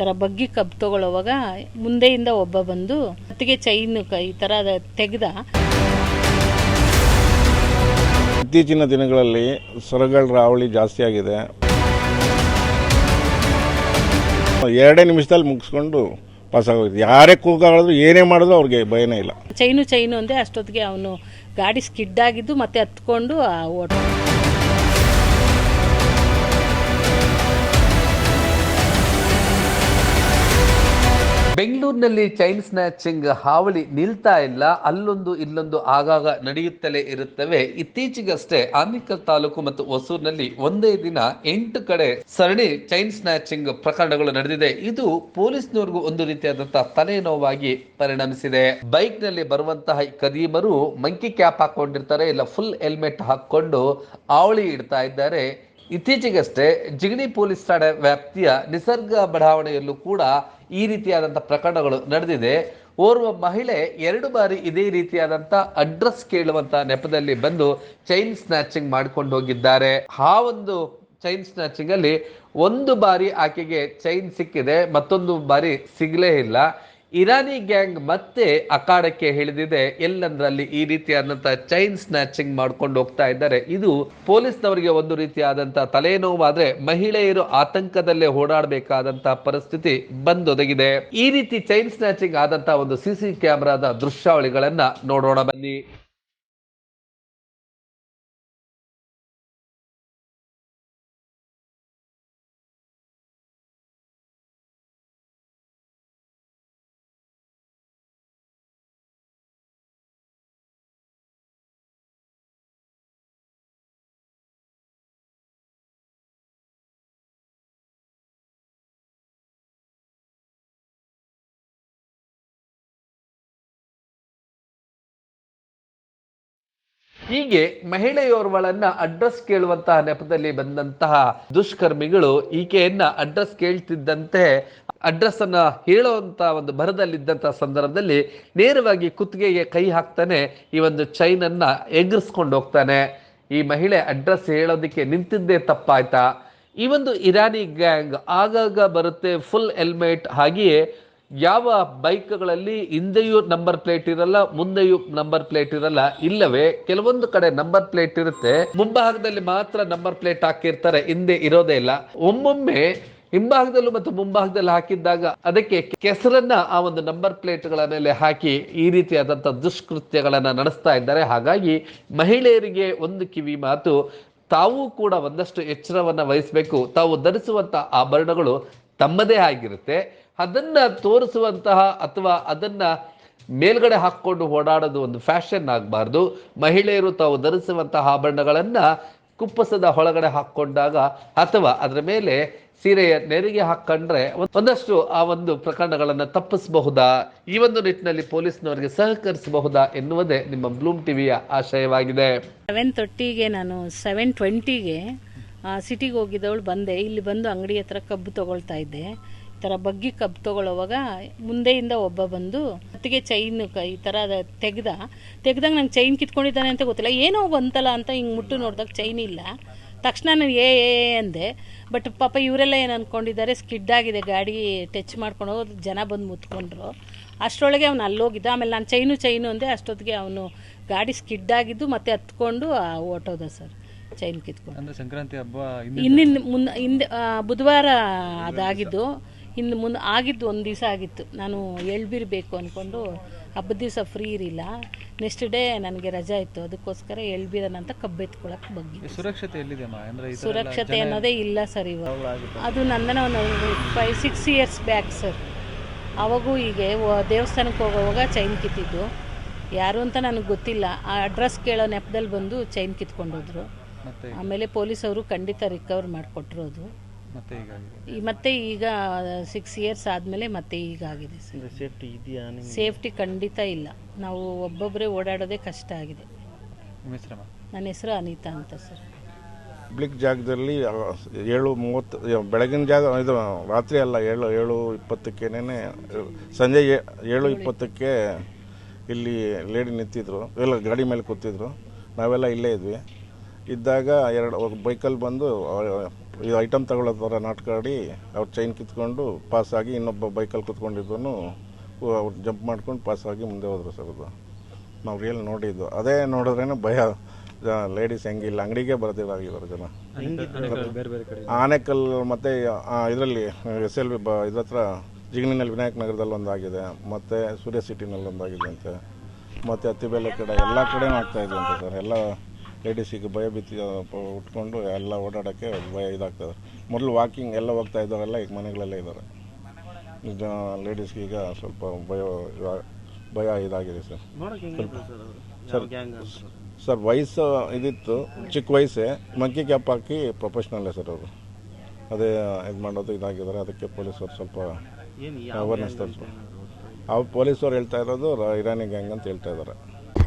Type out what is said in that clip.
ಥರ ಬಗ್ಗಿ ಕಬ್ ತೊಗೊಳ್ಳೋವಾಗ ಮುಂದೆಯಿಂದ ಒಬ್ಬ ಬಂದು ಕತ್ತಿಗೆ ಚೈನ್ ಈ ಥರ ತೆಗೆದ. ಇತ್ತೀಚಿನ ದಿನಗಳಲ್ಲಿ ಸೊರಗಳ ರಾವಳಿ ಜಾಸ್ತಿ ಆಗಿದೆ. ಎರಡೇ ನಿಮಿಷದಲ್ಲಿ ಮುಗಿಸ್ಕೊಂಡು ಪಾಸ್ ಆಗೋಗಿದೆ ಯಾರೇ ಕೂಗಾಡಿದ್ರು ಏನೇ ಮಾಡಿದ್ರು ಅವ್ರಿಗೆ ಭಯನೇ ಇಲ್ಲ. ಚೈನು ಚೈನು ಅಂದೆ ಅಷ್ಟೊತ್ತಿಗೆ ಅವನು ಗಾಡಿ ಸ್ಕಿಡ್ ಆಗಿದ್ದು ಮತ್ತೆ ಹತ್ಕೊಂಡು ಆ ಓಟ ಬೆಂಗಳೂರಿನಲ್ಲಿ ಚೈನ್ ಸ್ನ್ಯಾಚಿಂಗ್ ಹಾವಳಿ ನಿಲ್ತಾ ಇಲ್ಲ, ಅಲ್ಲೊಂದು ಇಲ್ಲೊಂದು ಆಗಾಗ ನಡೆಯುತ್ತಲೇ ಇರುತ್ತವೆ. ಇತ್ತೀಚೆಗಷ್ಟೇ ಆನೇಕಲ್ ತಾಲೂಕು ಮತ್ತು ಹೊಸೂರಿನಲ್ಲಿ ಒಂದೇ ದಿನ ಎಂಟು ಕಡೆ ಸರಣಿ ಚೈನ್ ಸ್ನ್ಯಾಚಿಂಗ್ ಪ್ರಕರಣಗಳು ನಡೆದಿದೆ. ಇದು ಪೊಲೀಸ್ನವರಿಗೂ ಒಂದು ರೀತಿಯಾದಂತಹ ತಲೆನೋವಾಗಿ ಪರಿಣಮಿಸಿದೆ. ಬೈಕ್ನಲ್ಲಿ ಬರುವಂತಹ ಕದೀಮರು ಮಂಕಿ ಕ್ಯಾಪ್ ಹಾಕೊಂಡಿರ್ತಾರೆ, ಇಲ್ಲ ಫುಲ್ ಹೆಲ್ಮೆಟ್ ಹಾಕೊಂಡು ಆವಳಿ ಇಡ್ತಾ ಇದ್ದಾರೆ. ಇತ್ತೀಚೆಗಷ್ಟೇ ಜಿಗಣಿ ಪೊಲೀಸ್ ಠಾಣೆ ವ್ಯಾಪ್ತಿಯ ನಿಸರ್ಗ ಬಡಾವಣೆಯಲ್ಲೂ ಕೂಡ ಈ ರೀತಿಯಾದಂಥ ಪ್ರಕರಣಗಳು ನಡೆದಿದೆ. ಓರ್ವ ಮಹಿಳೆ ಎರಡು ಬಾರಿ ಇದೇ ರೀತಿಯಾದಂಥ ಅಡ್ರೆಸ್ ಕೇಳುವಂತ ನೆಪದಲ್ಲಿ ಬಂದು ಚೈನ್ ಸ್ನ್ಯಾಚಿಂಗ್ ಮಾಡ್ಕೊಂಡು ಹೋಗಿದ್ದಾರೆ. ಆ ಒಂದು ಚೈನ್ ಸ್ನ್ಯಾಚಿಂಗಲ್ಲಿ ಒಂದು ಬಾರಿ ಆಕೆಗೆ ಚೈನ್ ಸಿಕ್ಕಿದೆ, ಮತ್ತೊಂದು ಬಾರಿ ಸಿಗಲೇ ಇಲ್ಲ. ಇರಾನಿ ಗ್ಯಾಂಗ್ ಮತ್ತೆ ಅಖಾಡಕ್ಕೆ ಹಿಡಿದಿದೆ ಎಲ್ಲಂದ್ರಲ್ಲಿ ಈ ರೀತಿಯಾದಂತಹ ಚೈನ್ ಸ್ನ್ಯಾಚಿಂಗ್ ಮಾಡ್ಕೊಂಡು ಹೋಗ್ತಾ ಇದ್ದಾರೆ. ಇದು ಪೊಲೀಸ್ನವರಿಗೆ ಒಂದು ರೀತಿಯಾದಂತ ತಲೆನೋವಾದ್ರೆ ಮಹಿಳೆಯರು ಆತಂಕದಲ್ಲೇ ಓಡಾಡಬೇಕಾದಂತಹ ಪರಿಸ್ಥಿತಿ ಬಂದೊದಗಿದೆ. ಈ ರೀತಿ ಚೈನ್ ಸ್ನ್ಯಾಚಿಂಗ್ ಆದಂತಹ ಒಂದು ಸಿಸಿ ಕ್ಯಾಮೆರಾದ ದೃಶ್ಯಾವಳಿಗಳನ್ನ ನೋಡೋಣ ಬನ್ನಿ. ಹೀಗೆ ಮಹಿಳೆಯೋರ್ವಳನ್ನ ಅಡ್ರೆಸ್ ಕೇಳುವಂತಹ ನೆಪದಲ್ಲಿ ಬಂದಂತಹ ದುಷ್ಕರ್ಮಿಗಳು ಈಕೆಯನ್ನ ಅಡ್ರೆಸ್ ಕೇಳ್ತಿದ್ದಂತೆ ಅಡ್ರೆಸ್ ಅನ್ನ ಹೇಳುವಂತ ಒಂದು ಭರದಲ್ಲಿದ್ದಂತಹ ಸಂದರ್ಭದಲ್ಲಿ ನೇರವಾಗಿ ಕುತ್ತಿಗೆಗೆ ಕೈ ಹಾಕ್ತಾನೆ ಈ ಒಂದು ಚೈನ್ ಅನ್ನ ಎಗ್ರಿಸ್ಕೊಂಡು ಹೋಗ್ತಾನೆ. ಈ ಮಹಿಳೆ ಅಡ್ರೆಸ್ ಹೇಳೋದಕ್ಕೆ ನಿಂತಿದ್ದೇ ತಪ್ಪಾಯ್ತಾ? ಈ ಒಂದು ಇರಾನಿ ಗ್ಯಾಂಗ್ ಆಗಾಗ ಬರುತ್ತೆ ಫುಲ್ ಹೆಲ್ಮೆಟ್ ಹಾಗೆಯೇ ಯಾವ ಬೈಕ್ಗಳಲ್ಲಿ ಹಿಂದೆಯೂ ನಂಬರ್ ಪ್ಲೇಟ್ ಇರಲ್ಲ, ಮುಂದೆಯೂ ನಂಬರ್ ಪ್ಲೇಟ್ ಇರಲ್ಲ, ಇಲ್ಲವೇ ಕೆಲವೊಂದು ಕಡೆ ನಂಬರ್ ಪ್ಲೇಟ್ ಇರುತ್ತೆ. ಮುಂಭಾಗದಲ್ಲಿ ಮಾತ್ರ ನಂಬರ್ ಪ್ಲೇಟ್ ಹಾಕಿರ್ತಾರೆ, ಹಿಂದೆ ಇರೋದೇ ಇಲ್ಲ. ಒಮ್ಮೊಮ್ಮೆ ಹಿಂಭಾಗದಲ್ಲೂ ಮತ್ತು ಮುಂಭಾಗದಲ್ಲಿ ಹಾಕಿದ್ದಾಗ ಅದಕ್ಕೆ ಕೆಸರನ್ನ ಆ ಒಂದು ನಂಬರ್ ಪ್ಲೇಟ್ಗಳ ಮೇಲೆ ಹಾಕಿ ಈ ರೀತಿಯಾದಂಥ ದುಷ್ಕೃತ್ಯಗಳನ್ನ ನಡೆಸ್ತಾ ಇದ್ದಾರೆ. ಹಾಗಾಗಿ ಮಹಿಳೆಯರಿಗೆ ಒಂದು ಕಿವಿ ಮಾತು, ತಾವು ಕೂಡ ಒಂದಷ್ಟು ಎಚ್ಚರವನ್ನ ವಹಿಸಬೇಕು. ತಾವು ಧರಿಸುವಂಥ ಆಭರಣಗಳು ತಮ್ಮದೇ ಆಗಿರುತ್ತೆ. ಅದನ್ನ ತೋರಿಸುವಂತಹ ಅಥವಾ ಅದನ್ನ ಮೇಲ್ಗಡೆ ಹಾಕ್ಕೊಂಡು ಓಡಾಡೋದು ಒಂದು ಫ್ಯಾಷನ್ ಆಗಬಾರ್ದು. ಮಹಿಳೆಯರು ತಾವು ಧರಿಸುವಂತಹ ಆಭರಣಗಳನ್ನು ಕುಪ್ಪಸದ ಒಳಗಡೆ ಹಾಕೊಂಡಾಗ ಅಥವಾ ಅದರ ಮೇಲೆ ಸೀರೆಯ ನೆರಿಗೆ ಹಾಕೊಂಡ್ರೆ ಒಂದಷ್ಟು ಆ ಒಂದು ಪ್ರಕರಣಗಳನ್ನು ತಪ್ಪಿಸಬಹುದಾ? ಈ ಒಂದು ನಿಟ್ಟಿನಲ್ಲಿ ಪೊಲೀಸ್ನವರಿಗೆ ಸಹಕರಿಸಬಹುದಾ ಎನ್ನುವುದೇ ನಿಮ್ಮ ಬ್ಲೂಮ್ ಟಿವಿಯ ಆಶಯವಾಗಿದೆ. ಸೆವೆನ್ ತರ್ಟಿಗೆ ನಾನು ಸೆವೆನ್ ಟ್ವೆಂಟಿಗೆ ಸಿಟಿಗೆ ಹೋಗಿದ್ದವಳು ಬಂದೆ. ಇಲ್ಲಿ ಬಂದು ಅಂಗಡಿ ಹತ್ರ ಕಬ್ಬು ತಗೊಳ್ತಾ ಇದ್ದೆ. ಥರ ಬಗ್ಗಿ ಕಬ್ ತೊಗೊಳ್ಳೋವಾಗ ಮುಂದೆಯಿಂದ ಒಬ್ಬ ಬಂದು ಅತ್ತಿಗೆ ಚೈನ್ ಈ ಥರ ತೆಗ್ದ. ತೆಗ್ದಾಗ ನಂಗೆ ಚೈನ್ ಕಿತ್ಕೊಂಡಿದ್ದಾನೆ ಅಂತ ಗೊತ್ತಿಲ್ಲ. ಏನೋ ಬಂತಲ್ಲ ಅಂತ ಹಿಂಗೆ ಮುಟ್ಟು ನೋಡಿದಾಗ ಚೈನ್ ಇಲ್ಲ. ತಕ್ಷಣ ನಾನು ಏ ಏ ಅಂದೆ. ಬಟ್ ಪಾಪ ಇವರೆಲ್ಲ ಏನು ಅಂದ್ಕೊಂಡಿದ್ದಾರೆ ಸ್ಕಿಡ್ ಆಗಿದೆ ಗಾಡಿ ಟಚ್ ಮಾಡ್ಕೊಂಡು ಜನ ಬಂದು ಮುತ್ಕೊಂಡ್ರು. ಅಷ್ಟರೊಳಗೆ ಅವ್ನು ಅಲ್ಲೋಗಿದ್ದ. ಆಮೇಲೆ ನಾನು ಚೈನು ಚೈನು ಅಂದೆ. ಅಷ್ಟೊತ್ತಿಗೆ ಅವನು ಗಾಡಿ ಸ್ಕಿಡ್ ಆಗಿದ್ದು ಮತ್ತೆ ಹತ್ಕೊಂಡು ಆ, ಹೊರ್ಟೋದ ಸರ್. ಚೈನ್ ಕಿತ್ಕೊಂಡು. ಸಂಕ್ರಾಂತಿ ಹಬ್ಬ ಇನ್ನಿಂದ ಮುಂದೆ ಹಿಂದೆ ಬುಧವಾರ ಅದಾಗಿದ್ದು. ಇನ್ನು ಮುಂದೆ ಆಗಿದ್ದು ಒಂದು ದಿವಸ ಆಗಿತ್ತು. ನಾನು ಎಳ್ಬಿರಬೇಕು ಅಂದ್ಕೊಂಡು ಹಬ್ಬದ ದಿವಸ ಫ್ರೀ ಇರಲಿಲ್ಲ. ನೆಕ್ಸ್ಟ್ ಡೇ ನನಗೆ ರಜಾ ಇತ್ತು. ಅದಕ್ಕೋಸ್ಕರ ಎಳ್ಬಿರನ ಅಂತ ಕಬ್ಬೆತ್ಕೊಳಕ್ಕೆ ಬಗ್ಗೆ ಸುರಕ್ಷತೆ ಎಲ್ಲಿದೆ ಸುರಕ್ಷತೆ ಅನ್ನೋದೇ ಇಲ್ಲ ಸರ್ ಇವಾಗ. ಅದು ನಂದನ ಒಂದು five six years back sir ಅವಾಗೂ ಹೀಗೆ ದೇವಸ್ಥಾನಕ್ಕೆ ಹೋಗೋವಾಗ ಚೈನ್ ಕಿತ್ತಿದ್ದು. ಯಾರು ಅಂತ ನನಗೆ ಗೊತ್ತಿಲ್ಲ. ಆ ಅಡ್ರೆಸ್ ಕೇಳೋ ನೆಪದಲ್ಲಿ ಬಂದು ಚೈನ್ ಕಿತ್ಕೊಂಡೋದ್ರು. ಆಮೇಲೆ ಪೊಲೀಸವರು ಖಂಡಿತ ರಿಕವರ್ ಮಾಡಿಕೊಟ್ಟಿರೋದು ಮತ್ತೆ ಹೀಗಾಗಿದೆ ಈ ಮತ್ತೆ ಈಗ ಸಿಕ್ಸ್ ಇಯರ್ಸ್ ಆದಮೇಲೆ ಮತ್ತೆ ಈಗ ಆಗಿದೆ ಸರ್ ಸೇಫ್ಟಿ ಇದೆಯಾ ನಿಮ್ಗೆ? ಸೇಫ್ಟಿ ಖಂಡಿತ ಇಲ್ಲ. ನಾವು ಒಬ್ಬೊಬ್ಬರೇ ಓಡಾಡೋದೇ ಕಷ್ಟ ಆಗಿದೆ. ನನ್ನ ಹೆಸರು ಅನಿತಾ ಅಂತ ಸರ್. ಪಬ್ಲಿಕ್ ಜಾಗದಲ್ಲಿ ಏಳು ಮೂವತ್ತು ಬೆಳಗಿನ ಜಾಗ ಇದು ರಾತ್ರಿ ಅಲ್ಲ ಏಳು ಏಳು ಇಪ್ಪತ್ತಕ್ಕೇನೆ ಸಂಜೆ ಏ- ಏಳು ಇಪ್ಪತ್ತಕ್ಕೆ ಇಲ್ಲಿ ಲೇಡಿ ನಿಂತಿದ್ರು. ಎಲ್ಲ ಗಾಡಿ ಮೇಲೆ ಕೂತಿದ್ರು. ನಾವೆಲ್ಲ ಇಲ್ಲೇ ಇದ್ವಿ. ಇದ್ದಾಗ ಎರಡು ಬೈಕಲ್ಲಿ ಬಂದು ಈ ಐಟಮ್ ತಗೊಳ್ಳೋ ಥರ ನಾಟಕ ಆಡಿ ಅವ್ರು ಚೈನ್ ಕಿತ್ಕೊಂಡು ಪಾಸ್ ಆಗಿ ಇನ್ನೊಬ್ಬ ಬೈಕಲ್ಲಿ ಕುತ್ಕೊಂಡಿದ್ದನು ಅವ್ರು ಜಂಪ್ ಮಾಡ್ಕೊಂಡು ಪಾಸ್ ಆಗಿ ಮುಂದೆ ಹೋದ್ರು ಸರ್ ಅದು. ನಾವು ರಿಯಲ್ ನೋಡಿದ್ದು. ಅದೇ ನೋಡಿದ್ರೇನೆ ಭಯ. ಲೇಡೀಸ್ ಹೆಂಗಿಲ್ಲ. ಅಂಗಡಿಗೆ ಬರೋದಿಲ್ಲಾಗಿದ್ದಾರೆ ಜನ. ಆನೆಕಲ್ ಮತ್ತು ಇದರಲ್ಲಿ ಎಸ್ ಎಲ್ ಬಿ ಬ ಇದ್ರ ಜಿಗ್ನಿನಲ್ಲಿ ಜಿಗಣಿನಲ್ಲಿ ವಿನಾಯಕ ನಗರದಲ್ಲಿ ಒಂದಾಗಿದೆ. ಮತ್ತು ಸೂರ್ಯ ಸಿಟಿನಲ್ಲಿ ಒಂದಾಗಿದೆ ಅಂತೆ ಮತ್ತು ಅತ್ತಿಬೇಲೆ ಕಡೆ ಎಲ್ಲ ಕಡೆ ಆಗ್ತಾಯಿದೆ ಅಂತೆ ಸರ್. ಎಲ್ಲ ಲೇಡೀಸಿಗೆ ಭಯ ಭೀತಿ ಉಟ್ಕೊಂಡು ಎಲ್ಲ ಓಡಾಡೋಕ್ಕೆ ಭಯ ಇದಾಗ್ತದೆ. ಮೊದಲು ವಾಕಿಂಗ್ ಎಲ್ಲ ಹೋಗ್ತಾ ಇದ್ದವರೆಲ್ಲ ಈಗ ಮನೆಗಳಲ್ಲೇ ಇದ್ದಾರೆ. ಲೇಡೀಸ್ಗೆ ಈಗ ಸ್ವಲ್ಪ ಭಯ ಭಯ ಇದಾಗಿದೆ ಸರ್. ಸರ್ ಸರ್ ವಯಸ್ಸು ಇದಿತ್ತು ಚಿಕ್ಕ ವಯಸ್ಸೇ. ಮಂಕಿ ಕ್ಯಾಪ್ ಹಾಕಿ ಪ್ರೊಫೆಷ್ನಲ್ಲೇ ಸರ್ ಅವರು ಅದೇ ಇದು ಮಾಡೋದು ಇದಾಗಿದ್ದಾರೆ. ಅದಕ್ಕೆ ಪೊಲೀಸವ್ರು ಸ್ವಲ್ಪ ಅವೇರ್ನೆಸ್ ತರಿಸ್ಬೋದು ಅವ್ರು ಪೊಲೀಸವ್ರು ಹೇಳ್ತಾ ಇರೋದು ಇರಾನಿ ಗ್ಯಾಂಗ್ ಅಂತ ಹೇಳ್ತಾ ಇದ್ದಾರೆ.